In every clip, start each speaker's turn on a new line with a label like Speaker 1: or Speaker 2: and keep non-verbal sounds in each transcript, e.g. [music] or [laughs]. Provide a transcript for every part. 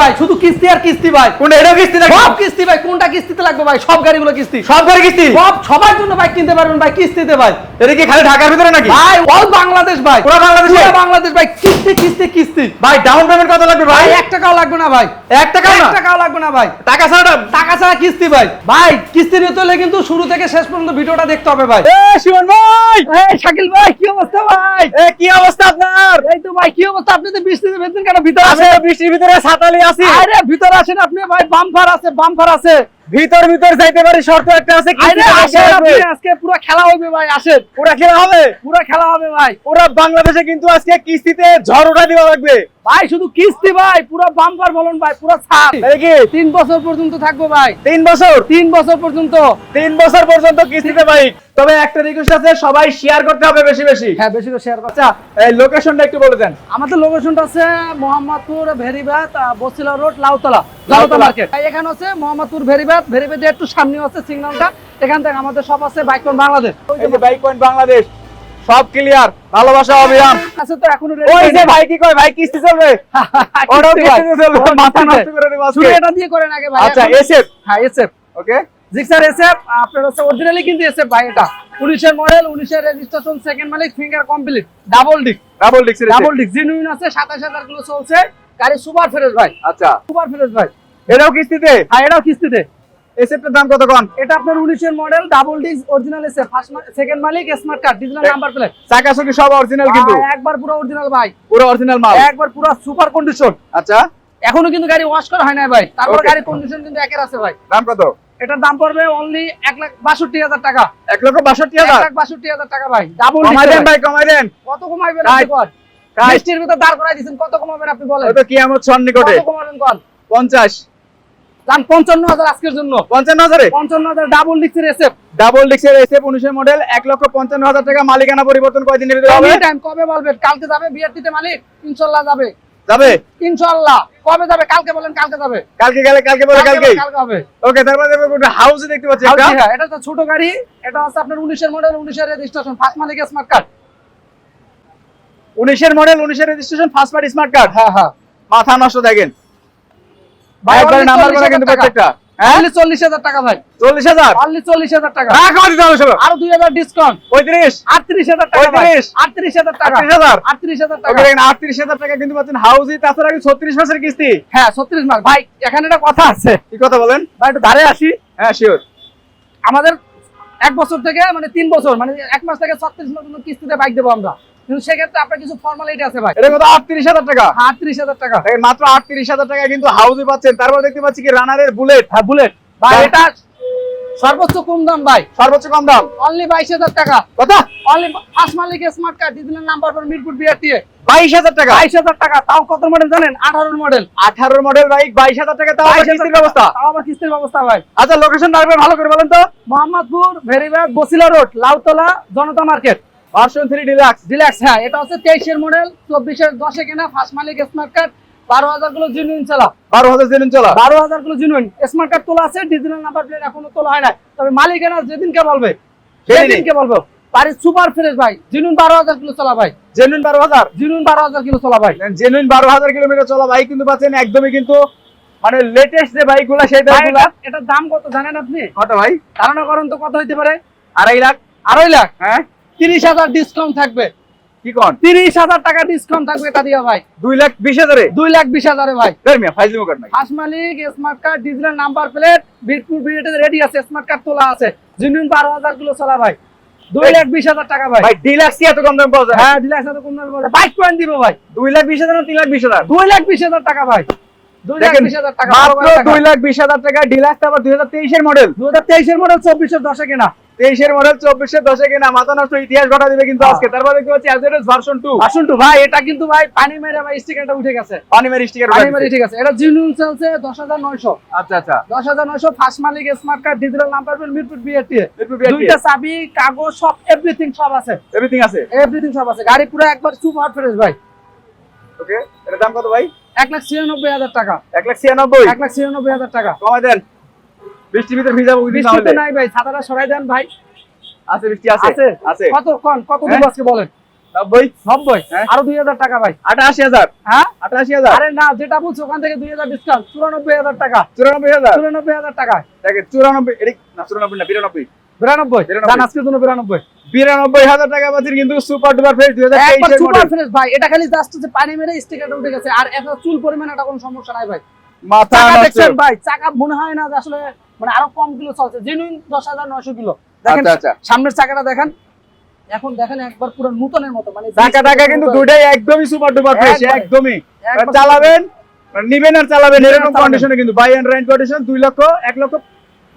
Speaker 1: ভাই শুধু কিস্তি আর কিস্তি ভাই।
Speaker 2: কোনটা এটাও কিস্তি নাকি?
Speaker 1: সব কিস্তি ভাই কোনটা কিস্তিতে লাগবে ভাই? সব গাড়িগুলো কিস্তি।
Speaker 2: সব গাড়ি কিস্তি?
Speaker 1: সব সবার জন্য বাইক কিনতে পারবেন ভাই কিস্তিতে ভাই।
Speaker 2: এটা কি খালি ঢাকার ভিতরে নাকি?
Speaker 1: ভাই অল বাংলাদেশ ভাই।
Speaker 2: পুরো বাংলাদেশে?
Speaker 1: পুরো বাংলাদেশ ভাই কিস্তি কিস্তি কিস্তি।
Speaker 2: ভাই ডাউন পেমেন্ট কত লাগবে ভাই?
Speaker 1: ভাই এক টাকাও লাগবে না ভাই।
Speaker 2: এক টাকা
Speaker 1: এক
Speaker 2: না
Speaker 1: টাকাও লাগবে না ভাই।
Speaker 2: টাকা ছাড়া
Speaker 1: টাকা ছাড়া কিস্তি ভাই। ভাই কিস্তি নিতে হলে কিন্তু শুরু থেকে শেষ পর্যন্ত ভিডিওটা দেখতে হবে ভাই।
Speaker 2: এ শিবন ভাই!
Speaker 1: এই শাকিল ভাই কি অবস্থা ভাই?
Speaker 2: এ কি অবস্থা আপনার?
Speaker 1: এই তো ভাই কি অবস্থা? আপনি তো বৃষ্টিতে ভেতরেন কেন ভিতরে
Speaker 2: তো বৃষ্টির ভিতরে ছাতালি আছি
Speaker 1: আরে ভিতরে আসেন আপনি ভাই বাম্পার আছে বাম্পার আছে।
Speaker 2: ভিতর ভিতর যাইতে পারি শর্ত একটা আছে
Speaker 1: আজকে পুরো খেলা হবে ভাই আসেন।
Speaker 2: পুরা খেলা হবে?
Speaker 1: পুরো খেলা হবে ভাই।
Speaker 2: পুরা বাংলাদেশে কিন্তু আজকে কিস্তিতে ঝড় উঠা দেওয়া লাগবে।
Speaker 1: ভাই শুধু কিস্তি ভাই পুরো বাম্পার বলুন ভাই পুরো ছাড়।
Speaker 2: এই কি?
Speaker 1: তিন বছর পর্যন্ত থাকব ভাই।
Speaker 2: তিন বছর?
Speaker 1: তিন বছর পর্যন্ত।
Speaker 2: তিন বছর পর্যন্ত কিস্তিতে বাইক তবে একটা রিকোয়েস্ট আছে সবাই শেয়ার করতে হবে বেশি বেশি।
Speaker 1: হ্যাঁ বেশি করে শেয়ার করছে
Speaker 2: আচ্ছা এই লোকেশনটা একটু বলে দেন।
Speaker 1: আমাদের লোকেশনটা আছে মোহাম্মদপুর ভেরিবাত বসিলা রোড লাউতলা
Speaker 2: লাউতলা।
Speaker 1: লাউতলা। মার্কেট এখানে আছে মোহাম্মদপুর ভেরিবাত ভেরিবাতে একটু সামনে আছে সিগন্যালটা। এখান থেকে আমাদের সব আছে বাইকন বাংলাদেশ ওই যে
Speaker 2: এই যে বাইক পয়েন্ট বাংলাদেশ সব ক্লিয়ার ভালোবাসা অভিযান।
Speaker 1: আছে তো এখনও
Speaker 2: ওই যে ভাই কি কয় ভাই কিস্তি চলবে? ওটাও [laughs]
Speaker 1: কিস্তি
Speaker 2: চলবে মাথা নষ্ট করে দেবো আজকে।
Speaker 1: এটা দিয়ে করেন আগে ভাই
Speaker 2: আচ্ছা এসএফ
Speaker 1: হ্যাঁ এসএফ
Speaker 2: ওকে
Speaker 1: জিক্সার এসএফ আপনার হচ্ছে অরিজিনালি কিন্তু এসএফ ভাই এটা। উনিশের মডেল উনিশের রেজিস্ট্রেশন সেকেন্ড মালিক finger complete double disc
Speaker 2: double discs
Speaker 1: double disc genuine আছে সাতাশ হাজার কিলো চলছে। গাড়ি সুপার ফ্রেশ ভাই।
Speaker 2: আচ্ছা।
Speaker 1: সুপার ফ্রেশ ভাই।
Speaker 2: এটাও কিস্তিতে?
Speaker 1: আর এটাও কিস্তিতে।
Speaker 2: এসএফটার দাম কত কোন?
Speaker 1: এটা আপনার উনিশের মডেল ডাবল ডিস্ক অরিজিনাল এসে ফার্স্ট সেকেন্ড মালিক smart card digital number plate
Speaker 2: চাকা চকি সব অরিজিনাল কিন্তু?
Speaker 1: একবার পুরো অরিজিনাল ভাই।
Speaker 2: পুরো অরিজিনাল মাল?
Speaker 1: একবার পুরো সুপার কন্ডিশন
Speaker 2: আচ্ছা।
Speaker 1: এখনও কিন্তু গাড়ি ওয়াশ করা হয় না ভাই। তারপর. গাড়ির কন্ডিশন কিন্তু একের আছে ভাই।
Speaker 2: দাম কত?
Speaker 1: এটার দাম পড়বে অনলি এক লাখ বাষট্টি হাজার টাকা।
Speaker 2: এক লক্ষ বাষট্টি হাজার?
Speaker 1: লাখ বাষট্টি হাজার টাকা ভাই। ডাবল
Speaker 2: কমাই দেন ভাই কমাই দেন।
Speaker 1: কত কমাইবেন বৃষ্টির ভিতর দাঁড় করাই দিচ্ছেন কত কমাবেন আপনি বলেন?
Speaker 2: ওই তো কিয়ামত সন নিকটে
Speaker 1: কত কমাবেন কর
Speaker 2: পঞ্চাশ।
Speaker 1: দাম পঞ্চান্ন হাজার আজকের জন্য।
Speaker 2: পঞ্চান্ন হাজারে
Speaker 1: পঞ্চান্ন হাজার ডাবল ডিস্কের এসে
Speaker 2: ডাবল ডিক্সের এসএফ উনিশের মডেল এক লক্ষ পঞ্চান্ন হাজার টাকা মালিকানা পরিবর্তন কয়দিনের ভিতরে হবে?
Speaker 1: টাইম কবে বলবেন? কালকে যাবে বিআরটিতে মালিক? ইনশাল্লাহ যাবে।
Speaker 2: যাবে?
Speaker 1: ইনশাল্লাহ কবে যাবে? কালকে বলেন কালকে যাবে।
Speaker 2: কালকে গেলে কালকে বলে কালকে
Speaker 1: কালকে হবে।
Speaker 2: ওকে তারপরে হাউসে দেখতে পাচ্ছি
Speaker 1: জি হ্যাঁ, এটা তো ছোট গাড়ি। এটা হচ্ছে আপনার উনিশের মডেল উনিশের রেজিস্ট্রেশন ফার্স্ট মালিক স্মার্ট কার্ড
Speaker 2: উনিশের মডেল উনিশের registration first party smart card
Speaker 1: হ্যাঁ হ্যাঁ।
Speaker 2: মাথা নষ্ট দেখেন। একবারে নাম্বার
Speaker 1: 40,000
Speaker 2: করা কিন্তু প্রত্যেকটা।
Speaker 1: চল্লিশ হাজার টাকা ভাই।
Speaker 2: চল্লিশ হাজার?
Speaker 1: অনলি চল্লিশ হাজার টাকা।
Speaker 2: কমা দিতে হবে সব
Speaker 1: আরও দুই হাজার ডিসকাউন্ট
Speaker 2: পঁয়ত্রিশ।
Speaker 1: আটত্রিশ হাজার টাকা ভাই।
Speaker 2: 35
Speaker 1: আটত্রিশ হাজার টাকা।
Speaker 2: হাজার।
Speaker 1: আটত্রিশ হাজার টাকা।
Speaker 2: আটত্রিশ হাজার টাকা কিন্তু পাচ্ছেন হাউসই তাছাড়া ছত্রিশ মাসের কিস্তি?
Speaker 1: হ্যাঁ ছত্রিশ মাস। ভাই এখানে একটা কথা আছে।
Speaker 2: কি কথা বলেন?
Speaker 1: ভাই একটু ধারে আসি।
Speaker 2: হ্যাঁ শিওর
Speaker 1: আমাদের এক বছর থেকে মানে তিন বছর মানে এক মাস থেকে ছত্রিশ মাস কিস্তিতে বাইক দেবো আমরা। কিন্তু সেক্ষেত্রে আপনার কিছু ফর্মালিটি আছে ভাই।
Speaker 2: এটা কত? আটত্রিশ হাজার টাকা?
Speaker 1: আটত্রিশ হাজার টাকা।
Speaker 2: মাত্র আটত্রিশ হাজার টাকা কিন্তু পাচ্ছেন। তারপর দেখতে পাচ্ছি কি রানারের বুলেট
Speaker 1: হ্যাঁ বুলেট ভাই এটা সর্বোচ্চ কম দাম ভাই।
Speaker 2: সর্বোচ্চ কম দাম?
Speaker 1: অনলি বাইশ হাজার টাকা।
Speaker 2: কত?
Speaker 1: অনলি ফার্স্ট মালিক স্মার্ট কার্ড ডিজিটাল নাম্বার পর মিরপুর বিআরটিএ
Speaker 2: বাইশ হাজার টাকা?
Speaker 1: বাইশ হাজার টাকা তাও কত মডেল জানেন? আঠারো মডেল
Speaker 2: আঠারো মডেল বাইক বাইশ হাজার টাকা তাও কিস্তির ব্যবস্থা?
Speaker 1: তাও আবার কিস্তির ব্যবস্থা ভাই।
Speaker 2: আচ্ছা লোকেশন ভালো করে বলেন তো।
Speaker 1: Mohammadpur Beribadh Bosila road Lautala Janata market
Speaker 2: version three deluxe
Speaker 1: deluxe হ্যাঁ এটা হচ্ছে মডেল কেনা ফার্স্ট মালিক স্মার্ট কার্ড বারো হাজারগুলো জিনুইন চালা।
Speaker 2: চলা।
Speaker 1: গুলো জিনুইন স্মার্ট কার্ড তোলা আছে ডিজিটাল নাম্বার প্লেট এখনও তোলা হয় না তবে যেদিনকে বলবে সেদিনকে বলব। সুপার ফ্রেশ ভাই জিনুইন বারো হাজার কিলো চলা ভাই।
Speaker 2: জেনুইন
Speaker 1: কিলো চলা ভাই।
Speaker 2: জেনুইন বারো হাজার কিলোমিটার চলা বাইক কিন্তু পাচ্ছেন একদমই কিন্তু মানে লেটেস্ট যে বাইকগুলা সেই
Speaker 1: ভাই, বাইকগুলা এটার দাম কত জানেন আপনি?
Speaker 2: কত ভাই?
Speaker 1: ধারণা করেন তো কত হইতে পারে?
Speaker 2: আড়াই লাখ।
Speaker 1: আড়াই লাখ?
Speaker 2: হ্যাঁ।
Speaker 1: তিরিশ হাজার ডিসকাউন্ট থাকবে।
Speaker 2: কি কন?
Speaker 1: তিরিশ হাজার টাকা ডিসকাউন্ট থাকবে এটা দিয়ে ভাই।
Speaker 2: দুই লাখ বিশ হাজারে?
Speaker 1: দুই লাখ বিশ হাজারে ভাই।
Speaker 2: ফাইজলিমো কার্ড নাই
Speaker 1: first smart card digital number plate বিটপুর বিলেটে রেডি আছে স্মার্ট কার্ড তোলা আছে। জিনুইন বারো হাজার কিলো চলা ভাই। দুই লাখ বিশ হাজার টাকা ভাই।
Speaker 2: ভাই ডিলাক্স কি এত কম দাম পাওয়া যায়।
Speaker 1: হ্যাঁ ডিলাক্স সাথে কম দামে পাওয়া যায়। বাইক পয়েন্ট দিব ভাই।
Speaker 2: দুই লাখ বিশ হাজার তিন লাখ বিশ হাজার?
Speaker 1: দুই লাখ বিশ হাজার টাকা ভাই। দুই
Speaker 2: মাত্র দুই লাখ বিশ হাজার টাকা ডিলাক্স আবার দুই হাজার তেইশের মডেল
Speaker 1: দু হাজার তেইশের মডেল চব্বিশের দশে কেনা।
Speaker 2: তেইশের মডেল চব্বিশের দশে কিনা মাথা নষ্ট ইতিহাস ঘটা দিবে কিন্তু
Speaker 1: হ্যাঁ।
Speaker 2: আজকে। তারপর দেখতে পাচ্ছি অ্যাজেডেস ভার্সন টু
Speaker 1: আসুন তো ভাই এটা কিন্তু ভাই পানি মেরে ভাই স্টিকারটা উঠে গেছে।
Speaker 2: পানি মেরি স্টিকার
Speaker 1: পানি মেরে ঠিক আছে এটা জিনুইন চলছে দশ হাজার নয়শো।
Speaker 2: আচ্ছা আচ্ছা।
Speaker 1: দশ হাজার নয়শো ফার্স্ট মালিক smart card digital number plate Mirpur BAT দুইটা চাবি কাগজ সব এভরিথিং সব আছে।
Speaker 2: এভরিথিং আছে?
Speaker 1: এভরিথিং সব আছে। গাড়ি পুরো একবার সুপার ফ্রেশ ভাই।
Speaker 2: ওকে এর দাম কত ভাই?
Speaker 1: এক লাখ ছিয়ানব্বই হাজার টাকা।
Speaker 2: এক লাখ ছিয়ানব্বই।
Speaker 1: এক লাখ ছিয়ানব্বই হাজার টাকা।
Speaker 2: কমাই দেন। বৃষ্টির ভিতরে ভিজাবো
Speaker 1: বৃষ্টি তো
Speaker 2: তাহলে?
Speaker 1: নাই ভাই ছাতাটা সরাই দেন ভাই।
Speaker 2: আছে বৃষ্টি আছে
Speaker 1: আছে? কত কোন কত? আজকে বলেন?
Speaker 2: হ্যাঁ।
Speaker 1: আরও দুই হাজার টাকা ভাই।
Speaker 2: আটাশি হাজার।
Speaker 1: হ্যাঁ?
Speaker 2: আটাশি হাজার।
Speaker 1: আরে না যেটা বলছো ওখান থেকে দুই হাজার ডিসকাউন্ট চুরানব্বই হাজার টাকা।
Speaker 2: চুরানব্বই হাজার।
Speaker 1: চুরানব্বই হাজার টাকা।
Speaker 2: দেখেন চুরানব্বই এটি না চুরানব্বই না বিরানব্বই।
Speaker 1: বিরানব্বই?
Speaker 2: বিরানব্বই।
Speaker 1: জান আজকের জন্য বিরানব্বই।
Speaker 2: বিরানব্বই হাজার টাকা পাচ্ছেন কিন্তু সুপার ডুপার ফ্রেশ দুই হাজার
Speaker 1: একবার
Speaker 2: তেইশের
Speaker 1: সুপার ফ্রেশ ভাই এটা খালি জাস্ট যে পানি মেরে স্টিকারটা উঠে গেছে। আর একটা চুল পরিমাণ এটা কোনো সমস্যা নাই ভাই।
Speaker 2: মাথা
Speaker 1: দেখছেন ভাই চাকা মনে হয় না আসলে মানে আরও কম কিলো চলছে জেনুইন দশ হাজার নয়শো কিলো। দেখেন
Speaker 2: আচ্ছা আচ্ছা।
Speaker 1: সামনের চাকাটা দেখেন। এখন দেখেন একবার পুরো নূতনের মতো মানে
Speaker 2: টাকা টাকা কিন্তু দুটাই একদমই সুপার ডুপার ফ্রেশ একদমই। চালাবেন নিবেন আর চালাবেন এরকম কন্ডিশনে কিন্তু বাই এন্ড রাইন কন্ডিশন দুই লক্ষ এক লক্ষ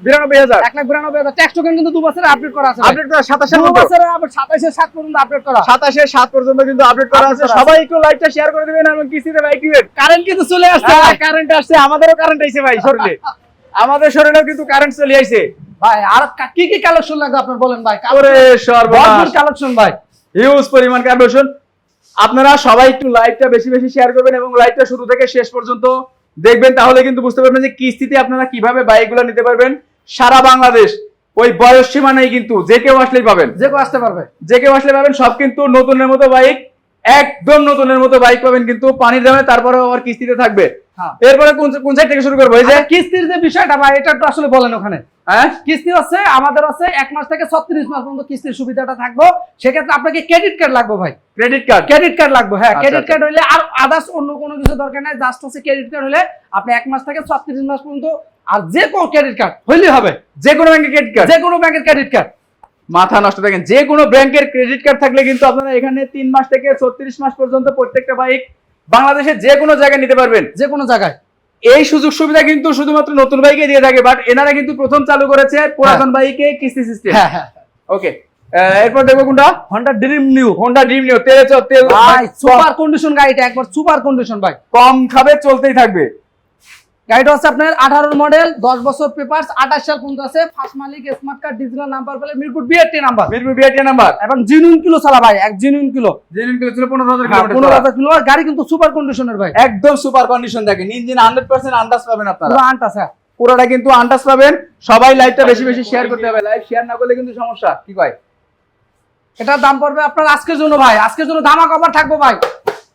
Speaker 2: বিরানব্বই হাজার।
Speaker 1: এক লাখ বিরানব্বই হাজার। ট্যাক্স টোকেন কিন্তু দু বছরে আপডেট করা আছে
Speaker 2: আপডেট করা সাতাশের
Speaker 1: দু
Speaker 2: মতো।
Speaker 1: বছরে আবার সাতাইশে সাত পর্যন্ত আপডেট করা।
Speaker 2: পর্যন্ত কিন্তু আপডেট করা আছে। সবাই একটু লাইভটা শেয়ার করে দিবেন এবং কিস্তিতে বাইক দিবেন
Speaker 1: কারেন্ট কিন্তু চলে আসছে
Speaker 2: হ্যাঁ। কারেন্ট আসছে আমাদেরও কারেন্ট আইছে ভাই শরীরে। [laughs] আমাদের শরীরেও কিন্তু কারেন্ট চলে আইছে।
Speaker 1: ভাই আর কি কি কালেকশন লাগবে আপনার বলেন ভাই?
Speaker 2: ওরে সর্বনাশ।
Speaker 1: কালেকশন ভাই।
Speaker 2: হিউজ পরিমাণ কার্বন আপনারা সবাই একটু লাইভটা বেশি বেশি শেয়ার করবেন এবং লাইভটা শুরু থেকে শেষ পর্যন্ত দেখবেন তাহলে কিন্তু বুঝতে পারবেন যে কিস্তিতে আপনারা কীভাবে বাইকগুলো নিতে পারবেন। সারা বাংলাদেশ ওই বয়স সীমা নেই কিন্তু যে কেউ আসলেই পাবেন।
Speaker 1: যে কেউ আসতে পারবে।
Speaker 2: যে কেউ আসলে পাবেন সব কিন্তু নতুনের মতো বাইক একদম নতুনের মতো বাইক পাবেন কিন্তু পানির দামে তারপরে আবার কিস্তিতে থাকবে। এরপরে কোন কোন সাইড থেকে শুরু করব? এই যে
Speaker 1: আচ্ছা, কিস্তির যে বিষয়টা ভাই এটা একটু আসলে বলেন ওখানে।
Speaker 2: হ্যাঁ?
Speaker 1: কিস্তি আছে আমাদের আছে এক মাস থেকে ছত্রিশ মাস পর্যন্ত কিস্তির সুবিধাটা থাকব। সেক্ষেত্রে আপনাকে ক্রেডিট কার্ড লাগবে ভাই।
Speaker 2: ক্রেডিট কার্ড
Speaker 1: ক্রেডিট কার্ড লাগবে হ্যাঁ ক্রেডিট। কার্ড হলে আর আদার্স অন্য কোনো কিছু দরকার নাই জাস্ট হচ্ছে ক্রেডিট কার্ড হলে আপনি এক মাস থেকে ছত্রিশ মাস পর্যন্ত আর যে কোনো ক্রেডিট কার্ড হইলেই হবে।
Speaker 2: যে কোনো ব্যাংকের ক্রেডিট কার্ড
Speaker 1: যে কোনো ব্যাংকের ক্রেডিট কার্ড
Speaker 2: মাথা নষ্ট দেখেন যে কোনো ব্যাংকের ক্রেডিট কার্ড থাকলে কিন্তু আপনারা এখানে তিন মাস থেকে ছত্রিশ মাস পর্যন্ত প্রত্যেকটা বাইক বাংলাদেশের যে কোনো জায়গায় নিতে পারবেন।
Speaker 1: যে কোনো জায়গায়।
Speaker 2: এই সুযোগ সুবিধা কিন্তু শুধুমাত্র নতুন বাইকে দিয়ে থাকে বাট এনারা কিন্তু প্রথম চালু করেছে পুরাতন বাইকে কিস্তি সিস্টেম
Speaker 1: হ্যাঁ হ্যাঁ।
Speaker 2: ওকে এরপর দেখব কোনটা?
Speaker 1: Honda dream new
Speaker 2: Honda dream new তেল তেল।
Speaker 1: ভাই সুপার কন্ডিশন গাড়িটা একবার সুপার কন্ডিশন ভাই।
Speaker 2: কম খাবে চলতেই থাকবে।
Speaker 1: গাড়িটা হচ্ছে আপনার আঠারোর মডেল দশ বছর পেপার আঠাশ সাল পর্যন্ত আছে। ফার্স্ট মালিক স্মার্ট কার্ড ডিজিটাল নাম্বার পেলে Mirpur BRT number
Speaker 2: Mirpur BRT number
Speaker 1: এবং জিনুইন কিলো চালা ভাই এক জিনুইন কিলো
Speaker 2: জেনুইন কিলো ছিল পনেরো হাজার
Speaker 1: পনেরো হাজার কিলো আর গাড়ি কিন্তু সুপার কন্ডিশনের ভাই।
Speaker 2: একদম সুপার কন্ডিশন দেখেন। ইঞ্জিন হান্ড্রেড পার্সেন্ট আন্দাজ পাবেন আপনারা।
Speaker 1: আন্ট আছে
Speaker 2: পুরোটা কিন্তু আন্দাজ পাবেন। সবাই লাইভটা বেশি বেশি শেয়ার করতে হবে। লাইভ শেয়ার না করলে কিন্তু সমস্যা। কি ভাই
Speaker 1: এটার দাম পড়বে আপনার আজকের জন্য ভাই। আজকের জন্য দামা কভার থাকব ভাই।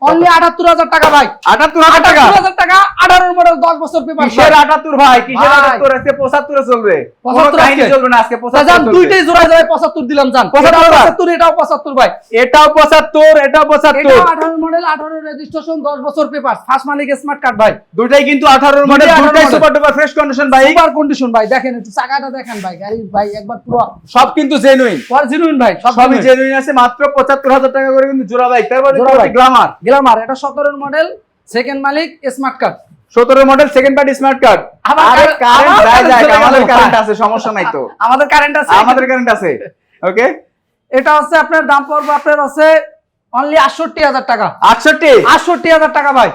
Speaker 1: অনলি আটাত্তর হাজার টাকা ভাই।
Speaker 2: আটাত্তর হাজার টাকা?
Speaker 1: আটাত্তর হাজার টাকা আঠারোর মডেল দশ বছর পেপার
Speaker 2: কিসের আটাত্তর ভাই? কিসের
Speaker 1: ভাই।
Speaker 2: আটাত্তর? আজকে পঁচাত্তরে চলবে।
Speaker 1: 75
Speaker 2: কাহিনী চলবে না আজকে পঁচাত্তর
Speaker 1: যান
Speaker 2: চলবে।
Speaker 1: দুইটাই জোড়ায় জোড়ায় পঁচাত্তর দিলাম যান
Speaker 2: 75
Speaker 1: এটাও
Speaker 2: ভাই।
Speaker 1: পঁচাত্তর এটাও পঁচাত্তর ভাই।
Speaker 2: এটাও পঁচাত্তর এটাও পঁচাত্তর।
Speaker 1: এটাও আঠারো মডেল আঠারো রেজিস্ট্রেশন দশ বছর পেপার ফার্স্ট মালিক স্মার্ট কার্ড ভাই।
Speaker 2: দুটাই কিন্তু আঠারোর মডেল
Speaker 1: দুইটাই 18।
Speaker 2: Super duper fresh condition bike
Speaker 1: super condition ভাই দেখেন একটু চাকাটা দেখেন ভাই গাড়ি ভাই একবার পুরো
Speaker 2: সব কিন্তু জেনুইন
Speaker 1: অরিজিনাল ভাই সব
Speaker 2: সবই জেনুইন আছে মাত্র পঁচাত্তর হাজার টাকা করে কিন্তু জোড়া বাইক তারপর
Speaker 1: জোড়া।
Speaker 2: গ্লামার
Speaker 1: গ্লামার এটা সতেরোর মডেল সেকেন্ড মালিক স্মার্ট কার্ড
Speaker 2: সতেরো model second party smart card আরে
Speaker 1: কারেন্ট-
Speaker 2: যায় যায় আমাদের কারেন্ট আছে সমস্যা নাই তো। [laughs]
Speaker 1: আমাদের কারেন্ট আছে।
Speaker 2: আমাদের কারেন্ট আছে ওকে
Speaker 1: এটা হচ্ছে আপনার দাম পড়বে আপনার হচ্ছে অনলি আটষট্টি হাজার টাকা।
Speaker 2: আটষট্টি?
Speaker 1: আটষট্টি হাজার টাকা ভাই।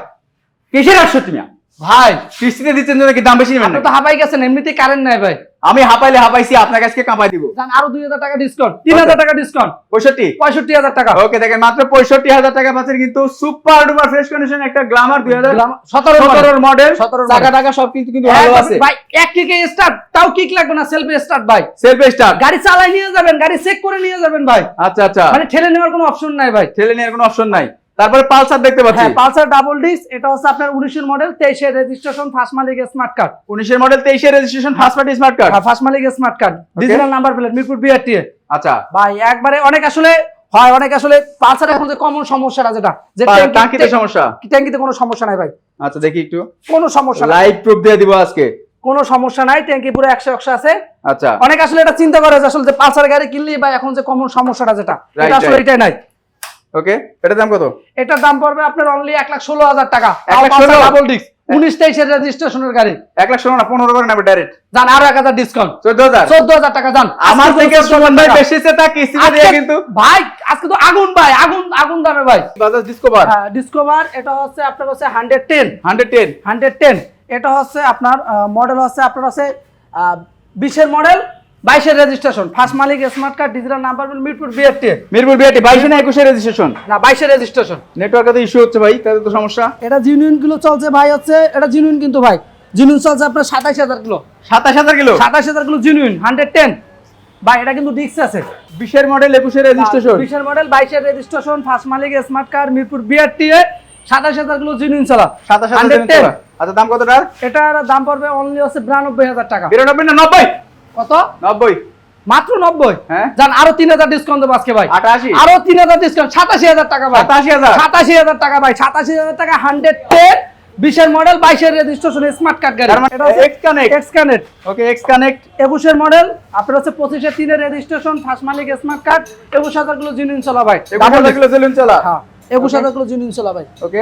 Speaker 2: কিসের আটষট্টি মিয়া?
Speaker 1: ভাই।
Speaker 2: কিস্তিতে দিচ্ছেন কি দাম বেশি নেবেন
Speaker 1: আপনি তো হাবাই গেছেন এমনিতেই কারেন্ট নাই ভাই।
Speaker 2: আমি হাঁপাইলে হাঁপাইছি আপনার কাছে কামাই দিব।
Speaker 1: আরও দুই হাজার টাকা ডিসকাউন্ট তিন হাজার টাকা ডিসকাউন্ট
Speaker 2: পঁয়ষট্টি।
Speaker 1: পঁয়ষট্টি হাজার টাকা।
Speaker 2: ওকে দেখেন মাত্র পঁয়ষট্টি হাজার টাকা পাচ্ছেন কিন্তু সুপার ডুপার ফ্রেশ কন্ডিশন একটা গ্লামার দুই হাজার
Speaker 1: সতেরো
Speaker 2: সতেরোর মডেল
Speaker 1: 17
Speaker 2: টাকা টাকা সব কিন্তু কিন্তু ভালো আছে।
Speaker 1: ভাই এক কিকে স্টার্ট তাও কিক লাগবে না সেলফি স্টার্ট ভাই।
Speaker 2: সেলফ স্টার্ট
Speaker 1: গাড়ি চালাই নিয়ে যাবেন গাড়ি চেক করে নিয়ে যাবেন ভাই।
Speaker 2: আচ্ছা আচ্ছা।
Speaker 1: মানে ঠেলে নেওয়ার কোনো অপশন নাই ভাই।
Speaker 2: ঠেলে নেওয়ার কোনো অপশন নাই। তারপরে পালসার দেখতে পাচ্ছি।
Speaker 1: হ্যাঁ পালসার ডাবল ডিস্ক এটা হচ্ছে আপনার উনিশের মডেল তেইশের রেজিস্ট্রেশন ফার্স্ট মালিক স্মার্ট কার্ড
Speaker 2: উনিশের মডেল তেইশের registration first party smart card
Speaker 1: first মালিক smart card digital number plate Mirpur BRT
Speaker 2: আচ্ছা।
Speaker 1: ভাই একবারে অনেক আসলে হয় অনেক আসলে পালসার এখন যে কমন সমস্যাটা যেটা যে
Speaker 2: পা-
Speaker 1: ট্যাঙ্কি-
Speaker 2: টাঙ্কিতে সমস্যা।
Speaker 1: ট্যাঙ্কিতে কোনো সমস্যা নাই ভাই।
Speaker 2: আচ্ছা দেখি একটু।
Speaker 1: কোনো সমস্যা
Speaker 2: লাইভ প্রুফ দিয়ে দিব আজকে।
Speaker 1: কোনো সমস্যা নাই ট্যাঙ্কি পুরো একশো একশো আছে।
Speaker 2: আচ্ছা।
Speaker 1: অনেক আসলে এটা চিন্তা করে যে আসলে যে পালসার গাড়ি কিনলি বা এখন যে কমন সমস্যাটা যেটা এটা আসলে এটাই নাই।
Speaker 2: ওকে দাম কত?
Speaker 1: এটার দাম পড়বে আপনার অনলি এক লাখ ষোলো হাজার টাকা? ডাবল ডিস্ক উনিশ তেইশের রেজিস্ট্রেশনের গাড়ি।
Speaker 2: এক লাখ ষোলো না পনেরো করে নেবে ডাইরেক্ট
Speaker 1: যান আরও এক হাজার ডিসকাউন্ট
Speaker 2: চোদ্দ হাজার?
Speaker 1: চোদ্দ হাজার টাকা যান।
Speaker 2: আমার থেকে
Speaker 1: তো 14,000
Speaker 2: সুমন ভাই। বেশিছে তা কিস্তিতে দিয়ে কিন্তু।
Speaker 1: ভাই আজকে তো আগুন ভাই আগুন আগুন দামে ভাই।
Speaker 2: বাজাজ ডিসকভার
Speaker 1: ডিসকভার এটা হচ্ছে আপনার হচ্ছে hundred ten
Speaker 2: hundred ten
Speaker 1: hundred ten এটা হচ্ছে আপনার মডেল হচ্ছে আপনার হচ্ছে বিশের মডেল বাইশের রেজিস্ট্রেশন ফার্স্ট মালিক smart card digital number bill Mirpur BRT
Speaker 2: Mirpur BRT বাইশে না একুশে রেজিস্ট্রেশন
Speaker 1: না বাইশের রেজিস্ট্রেশন
Speaker 2: নেটওয়ার্কে তো ইস্যু হচ্ছে ভাই তাদের তো সমস্যা।
Speaker 1: এটা জিনুইনগুলো চলছে ভাই হচ্ছে এটা জিনুইন কিন্তু ভাই। জিনুইন চলছে আপনার সাতাইশ হাজার কিলো।
Speaker 2: সাতাশ হাজার কিলো?
Speaker 1: সাতাইশ হাজার কিলো জিনুইন হান্ড্রেড টেন ভাই এটা কিন্তু ডিক্স আছে।
Speaker 2: বিশের মডেল একুশের রেজিস্ট্রেশন
Speaker 1: বিশের মডেল বাইশের রেজিস্ট্রেশন ফার্স্ট মালিক স্মার্ট কার মিরপুর বিআরটি সাতাশ হাজার কিলো জিনিস চালা।
Speaker 2: সাতাশ হাজার
Speaker 1: 110
Speaker 2: টাকা। আচ্ছা দাম কতটার?
Speaker 1: এটার দাম পড়বে অনলি হচ্ছে বিরানব্বই হাজার টাকা।
Speaker 2: বিরানব্বই না নব্বই?
Speaker 1: কত?
Speaker 2: নব্বই।
Speaker 1: মাত্র নব্বই?
Speaker 2: হ্যাঁ।
Speaker 1: জান আরও তিন হাজার ডিসকাউন্ট দেবো আজকে ভাই।
Speaker 2: আটাশি।
Speaker 1: আরও তিন হাজার ডিসকাউন্ট সাতাশি হাজার টাকা ভাই।
Speaker 2: সাতাশি হাজার।
Speaker 1: সাতাশি হাজার টাকা ভাই। সাতাশি হাজার টাকা হান্ড্রেড টেন বিশের মডেল বাইশের রেজিস্ট্রেশন স্মার্ট কার্ড গাড়ি এটা
Speaker 2: X connect
Speaker 1: X connect
Speaker 2: okay X connect
Speaker 1: একুশের মডেল আপনার হচ্ছে পঁচিশের তিনের রেজিস্ট্রেশন ফার্স্ট মালিক স্মার্ট কার্ড একুশ হাজার কিলো জিনিস চলা ভাই।
Speaker 2: একুশ হাজার কিলো চলা
Speaker 1: হ্যাঁ একুশ হাজার কিলো জিনিস চলা ভাই।
Speaker 2: ওকে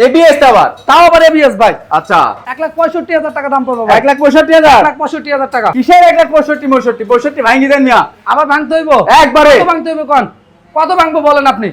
Speaker 2: এবিএস আবার।
Speaker 1: তাও আবার এবিএস ভাই।
Speaker 2: আচ্ছা।
Speaker 1: এক লাখ পঁয়ষট্টি হাজার টাকা দাম পড়বে ভাই।
Speaker 2: এক লাখ পঁয়ষট্টি হাজার?
Speaker 1: এক লাখ পঁয়ষট্টি হাজার টাকা।
Speaker 2: কিসের এক লাখ পঁয়ষট্টি পঁয়ষট্টি? পঁয়ষট্টি ভাঙ্গি দেন মিয়া।
Speaker 1: আবার ভাঙতে হইব?
Speaker 2: একবারে।
Speaker 1: ভাঙতে হইব কোন? কত ভাঙবো বলেন আপনি?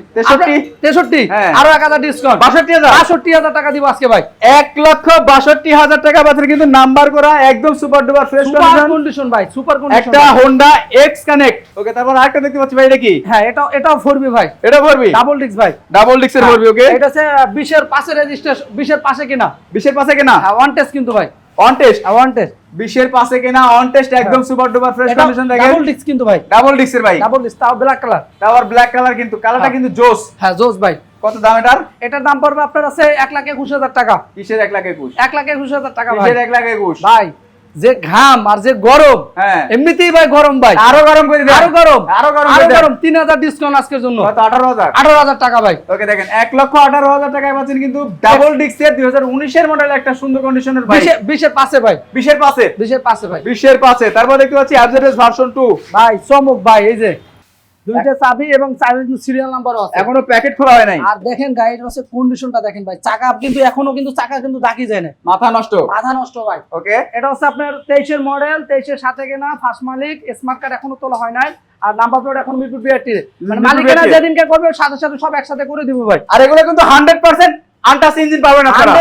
Speaker 2: তেষট্টি? হ্যাঁ।
Speaker 1: আরও এক হাজার ডিসকাউন্ট
Speaker 2: বাষট্টি হাজার।
Speaker 1: বাষট্টি হাজার টাকা দিব আজকে ভাই।
Speaker 2: এক লক্ষ বাষট্টি হাজার টাকা বাজার কিন্তু নাম্বার করা একদম সুপার ডুপার ফ্রেশ
Speaker 1: কন্ডিশন ভাই সুপার কন্ডিশন
Speaker 2: একটা হোন্ডা এক্স কানেক্ট ওকে তারপর আরেকটা দেখতে পাচ্ছি ভাই এটা কি?
Speaker 1: হ্যাঁ এটাও এটাও ফোরবি ভাই।
Speaker 2: এটা ভরবি
Speaker 1: ডাবল ডিস্ক ভাই।
Speaker 2: ডাবল ডিক্সের ভরবি ওকে
Speaker 1: এটা হচ্ছে বিশের পাশে রেজিস্ট্রেশন বিশের পাশে কিনা?
Speaker 2: বিশের পাশে কেনা?
Speaker 1: হ্যাঁ ওয়ান টেস্ট কিন্তু ভাই।
Speaker 2: অন টেস্ট
Speaker 1: অন টেস্ট
Speaker 2: বিশের পাশে কেনা অন টেস্ট একদম সুপার ডুপার ফ্রেশ কন্ডিশন দেখেন।
Speaker 1: ডাবল ডিস্ক কিন্তু ভাই।
Speaker 2: ডাবল ডিস্কের ভাই।
Speaker 1: ডাবল ডিস্ক তাও ব্ল্যাক কালার
Speaker 2: তারপর ব্ল্যাক কালার কিন্তু কালারটা
Speaker 1: হ্যাঁ।
Speaker 2: কিন্তু জোস।
Speaker 1: হ্যাঁ জোস ভাই।
Speaker 2: কত দাম এটার?
Speaker 1: এটার দাম পড়বে আপনার আছে এক লাখ একুশ হাজার টাকা।
Speaker 2: কিসের এক লাখ একুশ?
Speaker 1: এক লাখ একুশ হাজার টাকা
Speaker 2: কিসের এক লাখ একুশ?
Speaker 1: ভাই যে ঘাম আর যে গরম
Speaker 2: হ্যাঁ।
Speaker 1: এমনিতেই ভাই গরম ভাই।
Speaker 2: আরও গরম করে
Speaker 1: আরও গরম।
Speaker 2: আরও গরম আরও
Speaker 1: গরম। তিন হাজার ডিসকাউন্ট আজকের জন্য।
Speaker 2: আঠারো হাজার।
Speaker 1: আঠারো হাজার টাকা ভাই।
Speaker 2: ওকে দেখেন এক লক্ষ আঠারো হাজার টাকায় পাচ্ছেন কিন্তু ডাবল ডিক্সের দুই হাজার উনিশের মডেল একটা সুন্দর কন্ডিশনের ভাই।
Speaker 1: বিশে- বিশের পাশে ভাই।
Speaker 2: বিশের পাশে।
Speaker 1: বিশের পাশে ভাই।
Speaker 2: বিশের পাশে। তারপর দেখতে পাচ্ছি অ্যাবজেটেস ভার্সন টু
Speaker 1: ভাই চমক ভাই এই যে। দুইটা চাবি এবং চাবির সিরিয়াল নাম্বারও আছে।
Speaker 2: এখনও প্যাকেট খোলা হয় নাই?
Speaker 1: আর দেখেন গাড়ির কন্ডিশনটা দেখেন ভাই। চাকা কিন্তু এখনও কিন্তু চাকা কিন্তু দাগি যায় না।
Speaker 2: মাথা নষ্ট।
Speaker 1: মাথা নষ্ট ভাই।
Speaker 2: ওকে
Speaker 1: এটা হচ্ছে আপনার মডেল সাথে কেনা ফার্স্ট মালিক স্মার্ট কার্ড এখনও তোলা হয় নাই। আর নাম্বার প্লেট এখন মিরপুর বিআরটি মানে যেদিনকে করবে সাথে সাথে সব একসাথে করে দিব ভাই।
Speaker 2: আর এগুলো কিন্তু হান্ড্রেড পার্সেন্ট আনটাস ইঞ্জিন পাবেন আপনারা।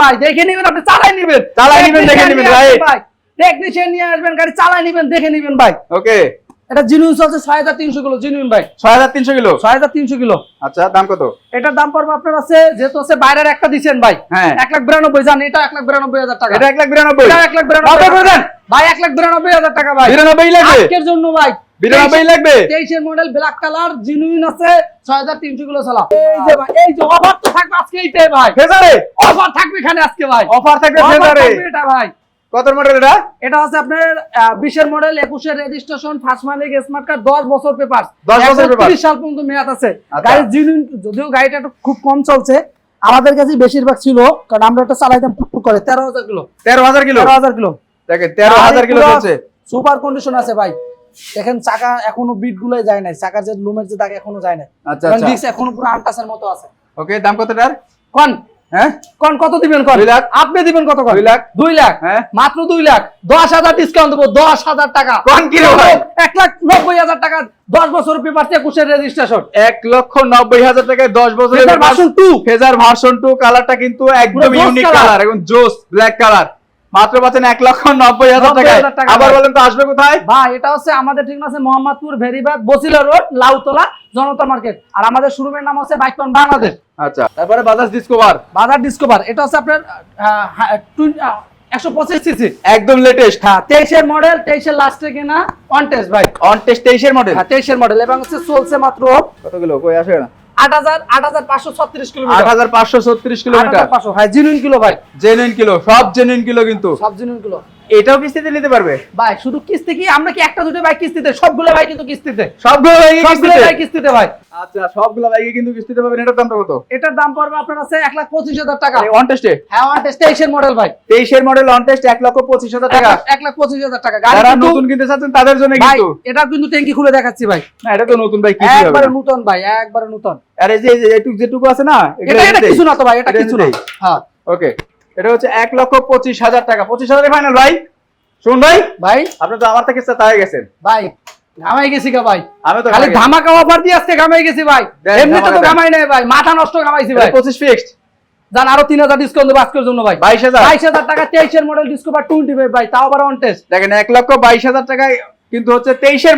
Speaker 1: ভাই। দেখে নিবেন আপনি চালাই নিবেন।
Speaker 2: চালাই নিবেন, দেখে নিবেন.
Speaker 1: ভাই। টেকনিশিয়ান নিয়ে আসবেন গাড়ি চালাই নিবেন দেখে নিবেন ভাই।
Speaker 2: ওকে
Speaker 1: এটা জিনুইন চলছে ছয় হাজার তিনশো কিলো জিনুইন ভাই।
Speaker 2: ছয় হাজার তিনশো কিলো?
Speaker 1: ছয় হাজার তিনশো কিলো।
Speaker 2: আচ্ছা দাম কত?
Speaker 1: এটার দাম পড়বে আপনার আছে যেহেতু আছে বাইরের একটা দিচ্ছেন ভাই।
Speaker 2: হ্যাঁ।
Speaker 1: এক লাখ বিরানব্বই জান এটা এক লাখ বিরানব্বই হাজার টাকা।
Speaker 2: এটা এক লাখ বিরানব্বই?
Speaker 1: এক লাখ বিরানব্বই। ভাই এক লাখ বিরানব্বই হাজার টাকা ভাই।
Speaker 2: বিরানব্বই লাগবে?
Speaker 1: আজকের জন্য ভাই।
Speaker 2: বিরানব্বই লাগবে?
Speaker 1: তেইশের মডেল ব্ল্যাক কালার জিনুইন আছে ছয় হাজার তিনশো কিলো চালা এই যে ভাই এই যে অফার তো থাকবে আজকে এইটাই ভাই।
Speaker 2: ফেজারে?
Speaker 1: অফার থাকবে এখানে আজকে ভাই।
Speaker 2: অফার থাকবে ফেজারে।
Speaker 1: এটা ভাই।
Speaker 2: কত মডেল এটা?
Speaker 1: এটা হচ্ছে আপনার বিশের মডেল একুশের রেজিস্ট্রেশন ফার্স্ট মালিক স্মার্ট কার্ড দশ বছর পেপার
Speaker 2: 10 বছর paper।
Speaker 1: সাল পর্যন্ত মেয়াদ আছে।
Speaker 2: আচ্ছা।
Speaker 1: গাড়ির জিনুইন যদিও গাড়িটা একটু খুব কম চলছে আমাদের কাছে বেশিরভাগ ছিল কারণ আমরা একটা চালাইতাম করে তেরো হাজার কিলো।
Speaker 2: তেরো হাজার কিলো?
Speaker 1: তেরো হাজার কিলো।
Speaker 2: দেখেন তেরো হাজার কিলো চলছে।
Speaker 1: সুপার কন্ডিশন আছে ভাই। দেখেন চাকা এখনও বিট গুলোই যায় নাই চাকার যে লুমের যে দাগ এখনও যায় নাই।
Speaker 2: আচ্ছা আচ্ছা।
Speaker 1: এখনও পুরো আনটাসের মতো আছে।
Speaker 2: ওকে দাম কতটার
Speaker 1: কোন?
Speaker 2: হ্যাঁ?
Speaker 1: কোন কত দিবেন কোন?
Speaker 2: দুই লাখ।
Speaker 1: আপনি দিবেন কত কোন?
Speaker 2: দুই লাখ।
Speaker 1: দুই লাখ।
Speaker 2: হ্যাঁ।
Speaker 1: মাত্র দুই লাখ। দশ হাজার ডিসকাউন্ট দেবো দশ হাজার টাকা।
Speaker 2: কোন কি রে ভাই?
Speaker 1: এক লাখ নব্বই হাজার টাকা দশ বছর পেপার একুশের রেজিস্ট্রেশন
Speaker 2: এক লক্ষ নব্বই হাজার টাকায় দশ বছরের
Speaker 1: version two
Speaker 2: Fazer version two কালারটা কিন্তু একদম ইউনিক কালার এবং জোস ব্ল্যাক কালার মাত্র পাচ্ছেন এক লক্ষ নব্বই হাজার
Speaker 1: টাকা।
Speaker 2: আবার বলেন তো আসবে কোথায়?
Speaker 1: ভাই এটা হচ্ছে আমাদের ঠিক আছে মোহাম্মদপুর ভেরিবাদ বসিলা রোড লাউতলা জনতা মার্কেট। আর আমাদের শোরুমের নাম হচ্ছে বাইকন বাংলাদেশ।
Speaker 2: আচ্ছা তারপরে বাজাজ ডিসকভার।
Speaker 1: বাজার ডিসকভার এটা হচ্ছে আপনার একশো পঁচিশ সিসি।
Speaker 2: একদম লেটেস্ট
Speaker 1: হ্যাঁ তেইশের মডেল তেইশের লাস্টে কিনা অন টেস্ট ভাই
Speaker 2: অন টেস্ট তেইশের মডেল
Speaker 1: হ্যাঁ তেইশের মডেল এবং হচ্ছে চলছে মাত্র
Speaker 2: কত কিলো কই আসে না?
Speaker 1: আট হাজার আট হাজার পাঁচশো ছত্রিশ
Speaker 2: আট
Speaker 1: কিলোমিটার
Speaker 2: হাজার পাঁচশো ছত্রিশ
Speaker 1: আট
Speaker 2: কিলোমিটার
Speaker 1: হাজার পাঁচশো। হ্যাঁ জিনুইন কিলো ভাই।
Speaker 2: জেনুইন কিলো সব জেনুইন কিলো কিন্তু।
Speaker 1: সব জেনুইন কিলো।
Speaker 2: এটাও কিস্তিতে নিতে পারবে?
Speaker 1: ভাই শুধু কিস্তি কি? আমরা কি একটা দুটো বাইক কিস্তিতে? সবগুলো ভাই কিন্তু কিস্তিতে।
Speaker 2: সবগুলো বাইকে
Speaker 1: সবগুলো
Speaker 2: কিস্তিতে?
Speaker 1: ভাই কিস্তিতে ভাই।
Speaker 2: আচ্ছা সবগুলো বাইকে কিন্তু কিস্তিতে পাবেন। এটার দামটা কত?
Speaker 1: এটার দাম পড়বে আপনার আছে এক লাখ পঁচিশ হাজার টাকা।
Speaker 2: অন টেস্টে
Speaker 1: হ্যাঁ ওয়ান টেস্ট তেইশের মডেল ভাই।
Speaker 2: তেইশের মডেল অন টেস্ট এক লক্ষ পঁচিশ হাজার
Speaker 1: এক
Speaker 2: টাকা
Speaker 1: লাখ- এক লাখ পঁচিশ হাজার টাকা। গাড়ি
Speaker 2: যারা নতুন কিনতে চাচ্ছেন তাদের জন্য
Speaker 1: ভাই
Speaker 2: কিন্তু
Speaker 1: এটা কিন্তু ট্যাঙ্কি খুলে দেখাচ্ছি ভাই।
Speaker 2: না এটা তো নতুন বাইক কিছু হবে।
Speaker 1: একবারে নতুন ভাই একবারে নতুন।
Speaker 2: আরে এই যে যেটুকু আছে না
Speaker 1: এটা এটা কিছু না তো ভাই এটা
Speaker 2: এটা
Speaker 1: কিছু না। হ্যাঁ।
Speaker 2: ওকে এটা হচ্ছে এক লক্ষ পঁচিশ হাজার টাকা। পঁচিশ হাজার ফাইনাল ভাই? শুন ভাই।
Speaker 1: ভাই?
Speaker 2: আপনি তো আমার থেকে তাই গেছেন।
Speaker 1: ভাই ঘামাই গেছি গা ভাই।
Speaker 2: আমি তো
Speaker 1: খালি ধামাকা অফার দিয়ে আজকে ঘামাই গেছি ভাই।
Speaker 2: দেন,
Speaker 1: তো ঘামাই নাই ভাই। মাথা নষ্ট ঘামাইছি ভাই।
Speaker 2: পঁচিশ ফিক্সড
Speaker 1: জান আরও তিন হাজার ডিসকাউন্ট দেবো আজকের জন্য ভাই।
Speaker 2: বাইশ হাজার?
Speaker 1: বাইশ হাজার টাকা মডেল ডিসকভার ভাই তাও আবার অন টেস্ট
Speaker 2: দেখেন এক লক্ষ বাইশ হাজার টাকায় কিন্তু হচ্ছে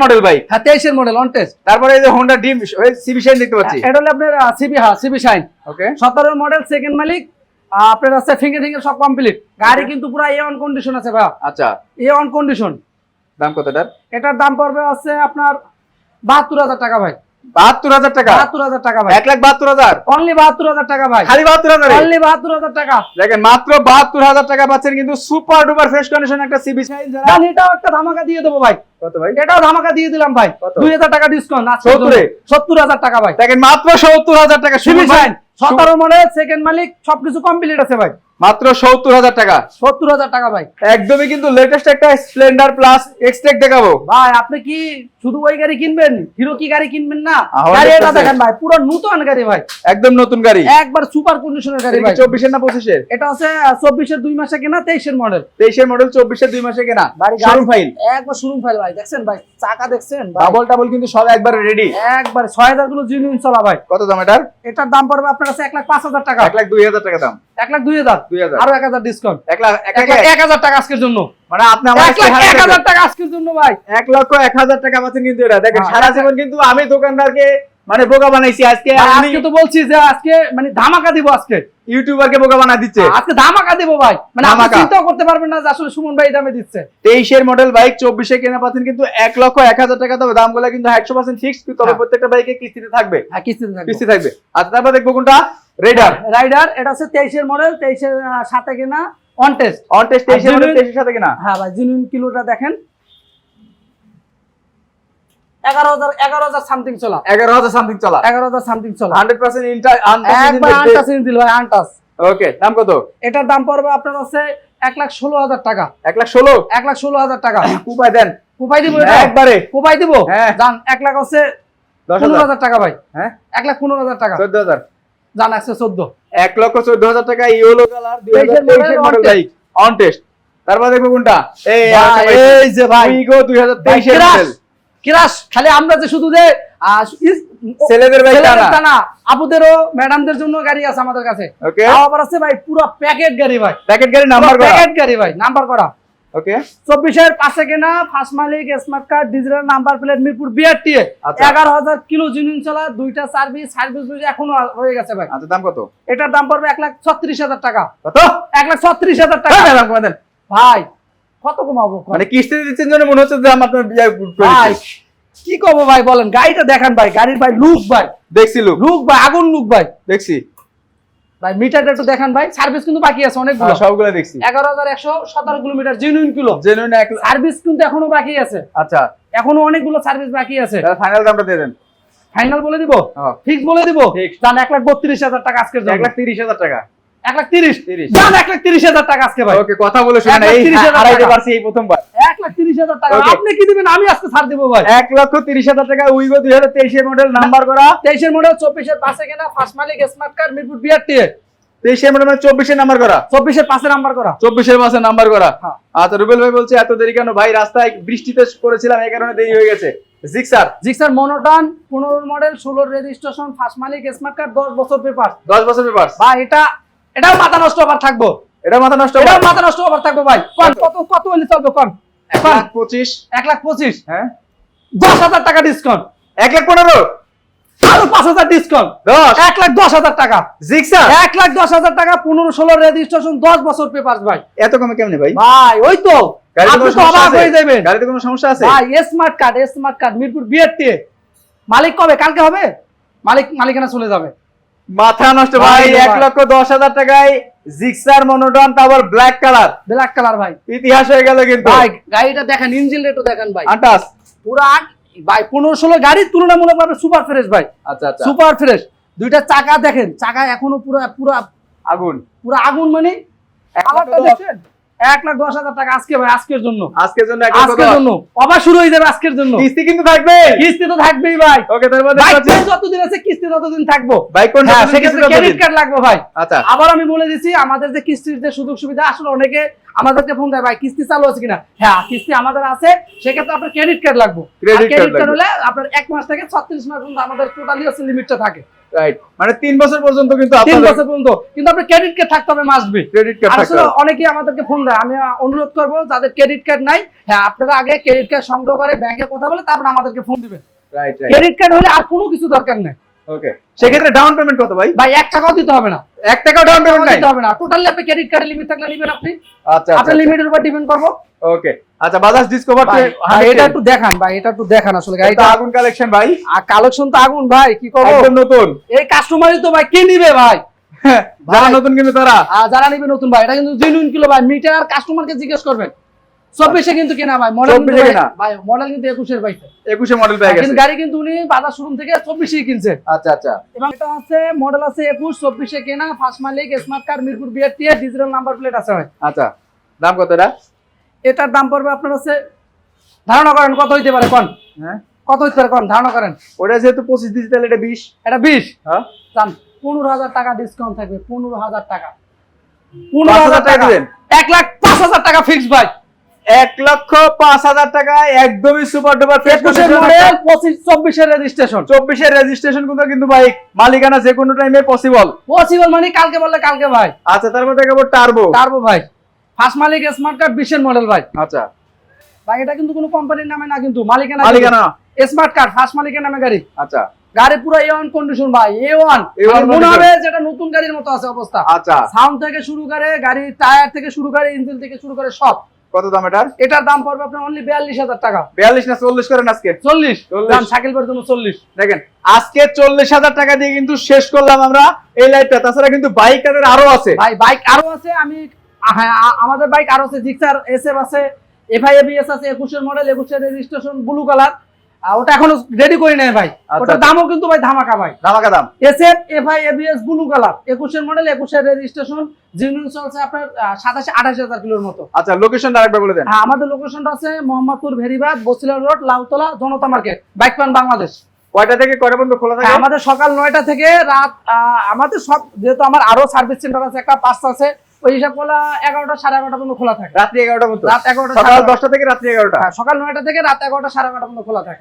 Speaker 2: মডেল
Speaker 1: হ্যাঁ তেইশের মডেল অন টেস্ট
Speaker 2: তারপরে এই যে হোন্ডা ডিম সিবি শাইন দেখতে পাচ্ছি।
Speaker 1: এটা হলো আপনার সিবি হ্যাঁ সিবি শাইন
Speaker 2: ওকে
Speaker 1: সতেরো মডেল সেকেন্ড মালিক আপনার আছে ফিঙ্গার ফিঙ্গার সব কমপ্লিট গাড়ি কিন্তু পুরো এ অন কন্ডিশন আছে ভাই
Speaker 2: আচ্ছা।
Speaker 1: এ অন কন্ডিশন
Speaker 2: দাম কত এটার?
Speaker 1: এটার দাম পড়বে হচ্ছে আপনার বাহাত্তর হাজার টাকা ভাই।
Speaker 2: বাহাত্তর হাজার টাকা?
Speaker 1: বাহাত্তর হাজার টাকা ভাই।
Speaker 2: এক লাখ বাহাত্তর হাজার?
Speaker 1: অনলি বাহাত্তর হাজার টাকা ভাই।
Speaker 2: খালি বাহাত্তর হাজার
Speaker 1: অনলি বাহাত্তর হাজার টাকা।
Speaker 2: দেখেন মাত্র বাহাত্তর হাজার টাকা পাচ্ছেন কিন্তু সুপার ডুপার ফ্রেশ কন্ডিশন একটা সিবি সাইজ যারা
Speaker 1: জান এটাও একটা ধামাকা দিয়ে দেবো ভাই।
Speaker 2: কত ভাই?
Speaker 1: এটাও ধামাকা দিয়ে দিলাম ভাই? দুই হাজার টাকা ডিসকাউন্ট
Speaker 2: সত্তরে?
Speaker 1: সত্তর হাজার টাকা ভাই।
Speaker 2: দেখেন মাত্র সত্তর হাজার টাকা
Speaker 1: সিবি সাইন সতেরো মডেল সেকেন্ড মালিক সবকিছু কমপ্লিট আছে ভাই।
Speaker 2: মাত্র সত্তর হাজার টাকা।
Speaker 1: সত্তর হাজার টাকা ভাই।
Speaker 2: একদমই কিন্তু লেটেস্ট একটা স্প্লেন্ডার প্লাস এক্সটেক দেখাবো।
Speaker 1: ভাই আপনি কি শুধু ওই গাড়ি কিনবেন হিরো কি গাড়ি কিনবেন না গাড়ি এটা দেখেন ভাই পুরো নতুন গাড়ি ভাই।
Speaker 2: একদম নতুন গাড়ি।
Speaker 1: একবার সুপার কন্ডিশনের গাড়ি ভাই।
Speaker 2: চব্বিশের না পঁচিশের?
Speaker 1: এটা হচ্ছে চব্বিশের দুই মাসে কেনা তেইশের মডেল
Speaker 2: তেইশের মডেল চব্বিশের দুই মাসে কেনা।
Speaker 1: বাড়ি
Speaker 2: শোরুম ফাইল
Speaker 1: একবার শোরুম ফাইল ভাই দেখছেন ভাই? চাকা দেখছেন
Speaker 2: ডাবল ডাবল কিন্তু সব একবার রেডি
Speaker 1: একবার ছয় হাজারগুলো জিনিস চলা ভাই।
Speaker 2: কত দাম এটার?
Speaker 1: এটার দাম পড়বে আপনার কাছে এক লাখ পাঁচ হাজার টাকা।
Speaker 2: এক লাখ দুই হাজার টাকা দাম।
Speaker 1: এক লাখ দুই হাজার।
Speaker 2: দুই হাজার।
Speaker 1: আরও এক হাজার ডিসকাউন্ট
Speaker 2: এক লাখ এক
Speaker 1: এক লাখ এক হাজার টাকা আজকের জন্য।
Speaker 2: মানে আপনি আমার
Speaker 1: টাকা আজকের জন্য ভাই।
Speaker 2: এক লক্ষ এক হাজার টাকা পাচ্ছেন কিন্তু এটা। দেখেন
Speaker 1: হ্যাঁ,
Speaker 2: সারা জীবন কিন্তু আমি দোকানদারকে মানে বোকা বানাইছি আজকে।
Speaker 1: তো বলছি যে আজকে মানে ধামাকা দিব আজকে।
Speaker 2: ইউটিউবারকে বোকা বানা দিচ্ছে।
Speaker 1: আজকে ধামাকা দিব ভাই। মানে আপনি
Speaker 2: ধামাকা।
Speaker 1: চিন্তাও করতে পারবেন না যে আসলে সুমন ভাই দামে দিচ্ছে।
Speaker 2: তেইশের মডেল বাইক চব্বিশে কেনা পাচ্ছেন কিন্তু এক লক্ষ এক হাজার টাকা তবে দামগুলো কিন্তু একশো পার্সেন্ট ফিক্সড তবে
Speaker 1: হ্যাঁ।
Speaker 2: প্রত্যেকটা বাইকে কিস্তিতে থাকবে।
Speaker 1: হ্যাঁ কিস্তিতে থাকবে।
Speaker 2: কিস্তি থাকবে। আর তারপর দেখব কোনটা? রাইডার
Speaker 1: রাইডার এটা হচ্ছে তেইশের মডেল তেইশের সাথে কেনা। অন টেস্ট
Speaker 2: অন টেস্ট তেইশের মডেল
Speaker 1: genuine-
Speaker 2: তেইশের সাথে কিনা?
Speaker 1: হ্যাঁ ভাই জিনুইন কিলোটা দেখেন। এগারো হাজার এগারো হাজার সামথিং চলা।
Speaker 2: এগারো হাজার সামথিং চলা।
Speaker 1: এগারো হাজার সামথিং চলা।
Speaker 2: হান্ড্রেড পার্সেন্ট
Speaker 1: একবার আনটাস দিল ভাই আনটাস
Speaker 2: ওকে দাম কত?
Speaker 1: এটার দাম পড়বে আপনার হচ্ছে এক লাখ ষোলো হাজার টাকা।
Speaker 2: এক লাখ ষোলো?
Speaker 1: এক লাখ ষোলো হাজার টাকা। [coughs]
Speaker 2: কুপায় দেন।
Speaker 1: কোপাই দিব এটা?
Speaker 2: একবারে।
Speaker 1: কোপাই দিব?
Speaker 2: হ্যাঁ।
Speaker 1: জান এক লাখ হচ্ছে
Speaker 2: দশ
Speaker 1: পনেরো
Speaker 2: হাজার
Speaker 1: হাজার টাকা ভাই।
Speaker 2: হ্যাঁ।
Speaker 1: এক লাখ পনেরো হাজার টাকা।
Speaker 2: চোদ্দ হাজার।
Speaker 1: জান একশো চোদ্দ।
Speaker 2: এক লক্ষ চোদ্দ হাজার টাকা ইয়েলো কালার দুই হাজার
Speaker 1: তেইশের
Speaker 2: মডেল বাইক অন টেস্ট তারপর দেখব কোনটা? এই
Speaker 1: যে ভাই।
Speaker 2: দুই হাজার তেইশের মডেল
Speaker 1: খালি আমরা যে শুধু যে
Speaker 2: ছেলেদের
Speaker 1: না আপুদেরও ম্যাডামদের জন্য গাড়ি আছে আমাদের কাছে।
Speaker 2: ওকে
Speaker 1: আবার আছে ভাই পুরো প্যাকেট গাড়ি ভাই।
Speaker 2: প্যাকেট গাড়ি নাম্বার করা।
Speaker 1: প্যাকেট গাড়ি ভাই নাম্বার করা।
Speaker 2: ওকে
Speaker 1: চব্বিশের পাশে কেনা ফার্স্ট মালিক smart card digital number plate Mirpur BRT
Speaker 2: আচ্ছা।
Speaker 1: এগারো হাজার কিলো জিনিস চলা দুইটা সার্ভিস সার্ভিস এখনও হয়ে গেছে ভাই।
Speaker 2: আচ্ছা দাম কত?
Speaker 1: এটার দাম পড়বে এক লাখ ছত্রিশ হাজার টাকা।
Speaker 2: কত?
Speaker 1: এক লাখ ছত্রিশ হাজার টাকা।
Speaker 2: হ্যাঁ, দাম কমা দেন।
Speaker 1: ভাই কত কমাবো
Speaker 2: মানে কিস্তিতে দিচ্ছেন জন্য মনে হচ্ছে যে আপনার
Speaker 1: ভাই কি করব ভাই বলেন? গাড়িটা দেখান ভাই গাড়ির ভাই লুক ভাই।
Speaker 2: দেখছি লোক।
Speaker 1: লুক ভাই আগুন লুক ভাই।
Speaker 2: দেখছি।
Speaker 1: ভাই মিটারটা একটু দেখান ভাই সার্ভিস কিন্তু বাকি আছে অনেকগুলো।
Speaker 2: হ্যাঁ, সবগুলো দেখছি।
Speaker 1: এগারো হাজার একশো সতেরো কিলোমিটার জেনুইন কিলো।
Speaker 2: জেনুইন এক
Speaker 1: সার্ভিস কিন্তু এখনও বাকি আছে।
Speaker 2: আচ্ছা।
Speaker 1: এখনও অনেকগুলো সার্ভিস বাকি আছে।
Speaker 2: ফাইনাল দামটা দিয়ে দেন।
Speaker 1: ফাইনাল বলে দিব?
Speaker 2: হ্যাঁ।
Speaker 1: ফিক্স বলে দিব। জান এক লাখ বত্রিশ হাজার টাকা আজকের
Speaker 2: এক লাখ তিরিশ হাজার টাকা।
Speaker 1: এক লাখ তিরিশ। জান এক লাখ তিরিশ হাজার টাকা আজকে ভাই।
Speaker 2: ওকে কথা বলে শুনে এই হারাইতে পারছি এই প্রথমবার।
Speaker 1: এক লাখ তিরিশ হাজার টাকা। আপনি কি দিবেন? আমি আজকে ছাড় দিব ভাই।
Speaker 2: এক লক্ষ তিরিশ হাজার টাকা উইগো দুই হাজার তেইশের মডেল নাম্বার করা।
Speaker 1: তেইশের মডেল চব্বিশের পাশে কেনা ফার্স্ট মালিক স্মার্ট কার্ড মিরপুর বিআরটি
Speaker 2: তেইশের মডেল মানে চব্বিশের নাম্বার করা।
Speaker 1: চব্বিশের পাশে নাম্বার করা।
Speaker 2: চব্বিশের মাসে নাম্বার করা।
Speaker 1: হ্যাঁ।
Speaker 2: আচ্ছা রুবেল ভাই বলছে এত দেরি কেন? ভাই রাস্তায় বৃষ্টিতে করেছিলাম এই কারণে দেরি হয়ে গেছে। জিক্সার
Speaker 1: জিক্সার মনোটন পনেরো মডেল ষোলোর রেজিস্ট্রেশন ফার্স্ট মালিক স্মার্ট কার্ড দশ বছর পেপার
Speaker 2: দশ বছর পেপার
Speaker 1: ভাই এটা এটাও মাথা নষ্ট আবার থাকব।
Speaker 2: এটা মাথা নষ্ট
Speaker 1: এটাও মাথা নষ্ট আবার থাকব ভাই। কত কত হলে চলবে কোন?
Speaker 2: এক লাখ পঁচিশ।
Speaker 1: এক লাখ পঁচিশ?
Speaker 2: হ্যাঁ।
Speaker 1: দশ হাজার টাকা ডিসকাউন্ট
Speaker 2: এক লাখ পনেরো।
Speaker 1: আরও পাঁচ হাজার ডিসকাউন্ট
Speaker 2: দশ।
Speaker 1: এক লাখ দশ হাজার টাকা।
Speaker 2: জিক্সার
Speaker 1: এক লাখ দশ হাজার টাকা পনেরো ষোলো রেজিস্ট্রেশন দশ বছর পেপার ভাই।
Speaker 2: এত কমে কেমনে ভাই?
Speaker 1: ভাই ওই তো। আপনি
Speaker 2: কোনো
Speaker 1: তো
Speaker 2: সমস্যা
Speaker 1: অবাক
Speaker 2: আছে?
Speaker 1: হয়ে যাবেন।
Speaker 2: গাড়িতে কোনো সমস্যা আছে?
Speaker 1: ভাই smart card smart card Mirpur BRT মালিক কবে? কালকে হবে? মালিক মালিকানা চলে যাবে।
Speaker 2: মাথা নষ্ট
Speaker 1: ভাই
Speaker 2: এক লক্ষ দশ হাজার টাকায় জিক্সার মনোটন তারপর ব্ল্যাক কালার।
Speaker 1: ব্ল্যাক কালার ভাই।
Speaker 2: ইতিহাস হয়ে গেল কিন্তু।
Speaker 1: ভাই গাড়িটা দেখেন ইঞ্জিন রেটও দেখেন ভাই।
Speaker 2: আটাশ
Speaker 1: পুরো আট ভাই পনেরো ষোলো গাড়ির গাড়ি তুলনামূলকভাবে সুপার ফ্রেশ ভাই।
Speaker 2: আচ্ছা আচ্ছা।
Speaker 1: সুপার ফ্রেশ দুইটা চাকা দেখেন চাকা এখনও পুরো পুরো
Speaker 2: আগুন।
Speaker 1: পুরো আগুন মানে কালারটা
Speaker 2: দশ।
Speaker 1: এক লাখ দশ হাজার টাকা আজকে ভাই আজকের জন্য।
Speaker 2: আজকের জন্য
Speaker 1: আজকের জন্য। আবার শুরু হয়ে যাবে আজকের জন্য।
Speaker 2: কিস্তি কিন্তু থাকবে।
Speaker 1: কিস্তি তো থাকবেই ভাই।
Speaker 2: ওকে তারপর
Speaker 1: যতদিন আছে কিস্তি ততদিন থাকব।
Speaker 2: কোন
Speaker 1: হ্যাঁ সেক্ষেত্রে ক্রেডিট কার্ড লাগবে ভাই।
Speaker 2: আচ্ছা।
Speaker 1: আবার আমি বলে দিচ্ছি আমাদের যে কিস্তির যে সুযোগ সুবিধা আসলে অনেকে আমাদেরকে ফোন দেয় ভাই কিস্তি চালু আছে কিনা? হ্যাঁ কিস্তি আমাদের আছে। সেক্ষেত্রে আপনার ক্রেডিট কার্ড লাগবে। ক্রেডিট কার্ড হলে আপনার এক মাস থেকে ছত্রিশ মাস পর্যন্ত আমাদের টোটালি হচ্ছে লিমিটটা থাকে।
Speaker 2: রাইট মানে তিন বছর পর্যন্ত কিন্তু
Speaker 1: তিন বছর পর্যন্ত। কিন্তু আপনার ক্রেডিট কার্ড থাকতে হবে মাস্ট বি
Speaker 2: ক্রেডিট কার্ড
Speaker 1: আসলে অনেকেই আমাদেরকে ফোন দেয়। আমি অনুরোধ করব যাদের ক্রেডিট কার্ড নাই হ্যাঁ আপনারা আগে ক্রেডিট কার্ড সংগ্রহ করে ব্যাংকে কথা বলে তারপর আমাদেরকে ফোন দিবেন।
Speaker 2: রাইট
Speaker 1: ক্রেডিট কার্ড হলে আর কোনো কিছু দরকার নেই।
Speaker 2: ওকে সেক্ষেত্রে ডাউন পেমেন্ট কত ভাই?
Speaker 1: ভাই এক টাকাও দিতে হবে না।
Speaker 2: এক টাকাও ডাউন পেমেন্ট
Speaker 1: দিতে হবে না। টোটালি আপনি ক্রেডিট কার্ডে লিমিট থাকলে নেবেন আপনি।
Speaker 2: আচ্ছা
Speaker 1: আপনার লিমিটের উপর ডিপেন্ড করব।
Speaker 2: ওকে আচ্ছা বাজাজ ডিসকভার
Speaker 1: এটা একটু দেখান ভাই এটা একটু দেখান আসলে গাড়িটা।
Speaker 2: আগুন কালেকশন ভাই।
Speaker 1: আর কালেকশন তো আগুন ভাই কি করব?
Speaker 2: একদম নতুন।
Speaker 1: এই কাস্টমারই তো ভাই কে নিবে ভাই?
Speaker 2: যারা নতুন কিন্তু তারা।
Speaker 1: আর যারা নিবে নতুন ভাই এটা কিন্তু জেনুইন কিলো ভাই মিটার কাস্টমারকে জিজ্ঞেস করবেন। চব্বিশে কিন্তু কেনা ভাই মডেল
Speaker 2: কেনা?
Speaker 1: ভাই মডেল কিন্তু একুশের পাইছে।
Speaker 2: একুশে মডেল পেয়ে গেছে।
Speaker 1: গাড়ি কিন্তু উনি বাজার শোরুম থেকে চব্বিশেই কিনছে।
Speaker 2: আচ্ছা আচ্ছা।
Speaker 1: এবং এটা আছে মডেল আছে একুশ চব্বিশে কেনা ফার্স্ট মালিক smart card Mirpur BR T digital number plate আছে ভাই।
Speaker 2: আচ্ছা দাম কত এটা?
Speaker 1: এটার দাম পড়বে আপনার আছে ধারণা করেন কত হইতে পারে কোন?
Speaker 2: হ্যাঁ?
Speaker 1: কত হইতে পারে কোন? ধারণা করেন।
Speaker 2: ওটা যেহেতু পঁচিশ ডিজিটাল এটা বিশ।
Speaker 1: এটা বিশ?
Speaker 2: হ্যাঁ।
Speaker 1: পনেরো হাজার টাকা ডিসকাউন্ট থাকবে পনেরো হাজার টাকা। পনেরো
Speaker 2: হাজার টাকা।
Speaker 1: এক লাখ পাঁচ হাজার টাকা ফিক্স ভাই।
Speaker 2: এক লক্ষ পাঁচ হাজার টাকা একদমই সুপার ডুপার
Speaker 1: পঁচিশ চব্বিশের রেজিস্ট্রেশন
Speaker 2: চব্বিশের রেজিস্ট্রেশন কিন্তু কিন্তু মালিকানা যে কোনো টাইমে পসিবল
Speaker 1: পসিবল মানে কালকে বললে কালকে ভাই।
Speaker 2: আচ্ছা তার মধ্যে কেবল টার্বো
Speaker 1: পারব ভাই। ফার্স্ট মালিক স্মার্ট কার্ড বিশের মডেল ভাই।
Speaker 2: আচ্ছা।
Speaker 1: ভাই এটা কিন্তু কোনো কোম্পানির নামে না কিন্তু মালিকানা
Speaker 2: মালিকানা।
Speaker 1: স্মার্ট কার্ড ফার্স্ট মালিকের নামে গাড়ি।
Speaker 2: আচ্ছা।
Speaker 1: গাড়ি পুরো এ ওয়ান কন্ডিশন ভাই এ ওয়ান মনে হবে যেটা নতুন গাড়ির মতো আছে অবস্থা।
Speaker 2: আচ্ছা।
Speaker 1: সাউন্ড থেকে শুরু করে গাড়ির টায়ার থেকে শুরু করে ইঞ্জিন থেকে শুরু করে সব।
Speaker 2: কত দাম এটার?
Speaker 1: এটার দাম পড়বে আপনার অনলি বিয়াল্লিশ হাজার টাকা।
Speaker 2: বিয়াল্লিশ না চল্লিশ করেন আজকে?
Speaker 1: চল্লিশ। দাম শাকিল ভাইয়ের জন্য চল্লিশ।
Speaker 2: দেখেন আজকে চল্লিশ হাজার টাকা দিয়ে কিন্তু শেষ করলাম আমরা এই লাইটটা তাছাড়া কিন্তু বাইক তাদের আরও আছে।
Speaker 1: ভাই বাইক আরও আছে আমি হ্যাঁ আমাদের বাইক আরও আছে জিক্সার এসএফ আছে এফআইএবিএস আছে একুশের মডেল একুশের রেজিস্ট্রেশন ব্লু কালার ওটা এখনও রেডি করি নাই ভাই।
Speaker 2: আচ্ছা,
Speaker 1: ওটার
Speaker 2: আচ্ছা।
Speaker 1: দামও কিন্তু ভাই ধামাকা ভাই।
Speaker 2: ধামাকা দাম।
Speaker 1: SF FI ABS blue colour একুশের মডেল একুশের রেজিস্ট্রেশন জিনুইন চলছে আপনার সাতাশে আঠাশ হাজার কিলোর মতো।
Speaker 2: আচ্ছা লোকেশন আরেকবার বলে দেন।
Speaker 1: হ্যাঁ আমাদের লোকেশনটা আছে Mohammadpur Beribadh Bosila road Lautala Janata market bike পান বাংলাদেশ।
Speaker 2: কয়টা থেকে কয়টা পর্যন্ত খোলা থাকে?
Speaker 1: হ্যাঁ, আমাদের সকাল নয়টা থেকে রাত আমাদের সব যেহেতু আমার আরও সার্ভিস সেন্টার আছে একটা পাঁচটা আছে ওই হিসাব করলে এগারোটা সাড়ে এগারোটা পর্যন্ত খোলা থাকে।
Speaker 2: রাত্রি এগারোটা মতো।
Speaker 1: রাত এগারোটা
Speaker 2: সকাল দশটা থেকে রাত্রি এগারোটা।
Speaker 1: হ্যাঁ, সকাল নয়টা থেকে রাত এগারোটা সাড়ে এগারোটা পর্যন্ত খোলা থাকে।